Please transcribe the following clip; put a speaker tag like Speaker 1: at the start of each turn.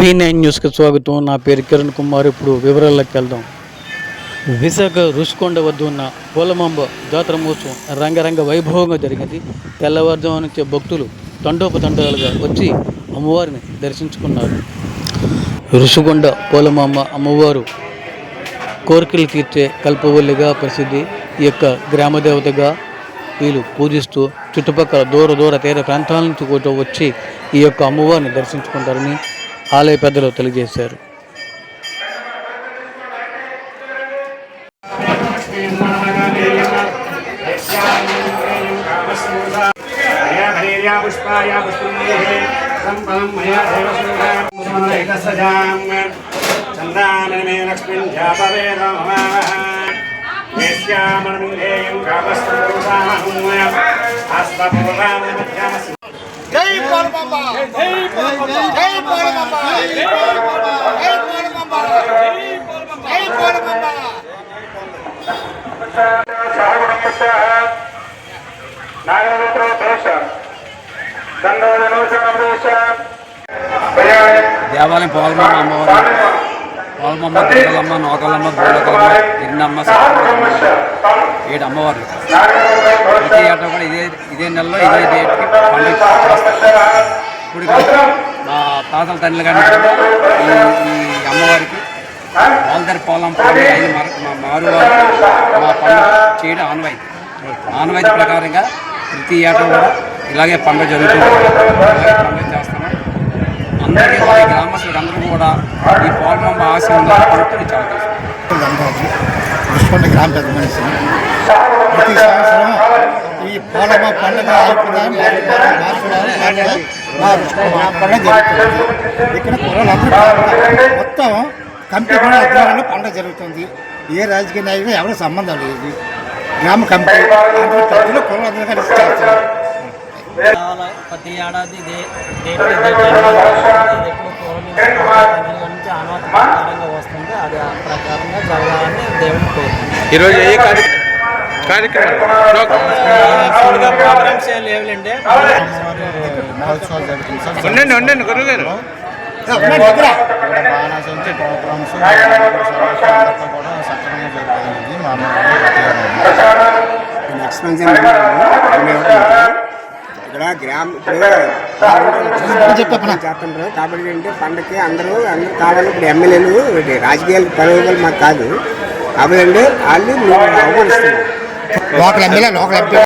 Speaker 1: V nine న్యూస్కి స్వాగతం. నా పేరు కిరణ్ కుమార్. ఇప్పుడు వివరాల్లోకి వెళ్దాం. విశాఖ రుషికొండ వద్ద ఉన్న పూలమాంబ జాతర మహోత్సవం రంగరంగ వైభవంగా జరిగింది. తెల్లవారుజాము నుంచి భక్తులు తండోపతండాలుగా వచ్చి అమ్మవారిని దర్శించుకున్నారు. ఋషికొండ పోలమామ అమ్మవారు కోరికలు తీర్చే కల్పవల్లిగా ప్రసిద్ధి ఈ యొక్క గ్రామదేవతగా వీళ్ళు పూజిస్తూ చుట్టుపక్కల దూర దూర తీర ప్రాంతాల నుంచి కూడా వచ్చి ఈ యొక్క అమ్మవారిని దర్శించుకుంటారని ఆలయ పెద్దలు తెలియజేశారు.
Speaker 2: పుష్పాయ चन्द्रामे लक्ष्मीं ध्यातवेदमः जय पाल बाबा जय पाल बाबा जय पाल बाबा
Speaker 3: जय पाल बाबा जय पाल बाबा साहब नमस्ते नारायण प्रवेश
Speaker 4: దేవాలయం పోలమ్మ అమ్మవారు పోలమ్మ దుర్గలమ్మ నోకలమ్మ బోలకలమ్మ ఇన్నమ్మ ఏడు అమ్మవార్లు. ప్రతి ఏటా కూడా ఇదే ఇదే నెలలో ఇదే డేట్కి పండుగ ఇప్పుడు మా తాతల తండ్రులు కానీ ఈ ఈ అమ్మవారికి వాళ్ళదరి పోలం పండుగ అయిన మా మారువారు మా పండుగ చేయడం ఆనవాయితీ. ఆనవాయితీ ప్రకారంగా ప్రతి ఏటా కూడా ఇలాగే పండుగ జరుగుతుంది ఇలాగే పండుగ చేస్తున్నాం అందరికీ ఈ గ్రామస్తులకు అందరూ కూడా ఈ పౌర్ణమి ఆశీర్వాదాలు పొందుతూ చాలా
Speaker 3: గ్రామ పెద్ద మనిషి ప్రతి సంవత్సరం ఈ పోలమ్మ పండుగ మా పండుగ జరుగుతుంది. ఇక్కడ కుర్రలందరూ మొత్తం కమిటీ కూడా ఆధ్వర్యంలో పండుగ జరుగుతుంది. ఏ రాజకీయ నాయకుడు ఎవరి సంబంధం లేదు. గ్రామ కమిటీ అందరూ పెద్దలు కుర్రలందరూ కలిసి
Speaker 5: ప్రతి ఏడాది ఇదే డేట్ నుంచి వస్తుంది. అది ఆ ప్రకారంగా జరగాలని దేవుని కోరుకుంటున్నాం
Speaker 6: ఈరోజు ఏ కార్యక్రమం
Speaker 5: ఫుల్గా ప్రోగ్రామ్స్ ఏం లేవులేండి
Speaker 3: మహోత్సవాలు జరుగుతుంది సార్
Speaker 6: ఉండండి ఉండండి గురువు గారు.
Speaker 7: బాణాసంచి ప్రోగ్రామ్స్ కూడా సక్రమంగా జరుగుతుంది? మా
Speaker 2: గ్రామ చేస్తుంటారు కాబట్టి ఏంటంటే పండగకి అందరూ అందరూ కావాలి. ఇప్పుడు ఎమ్మెల్యేలు రాజకీయాలు పదవులు మాకు కాదు. కాబట్టి అంటే వాళ్ళు మేము అవమానిస్తున్నాం.
Speaker 3: Local MLA local MP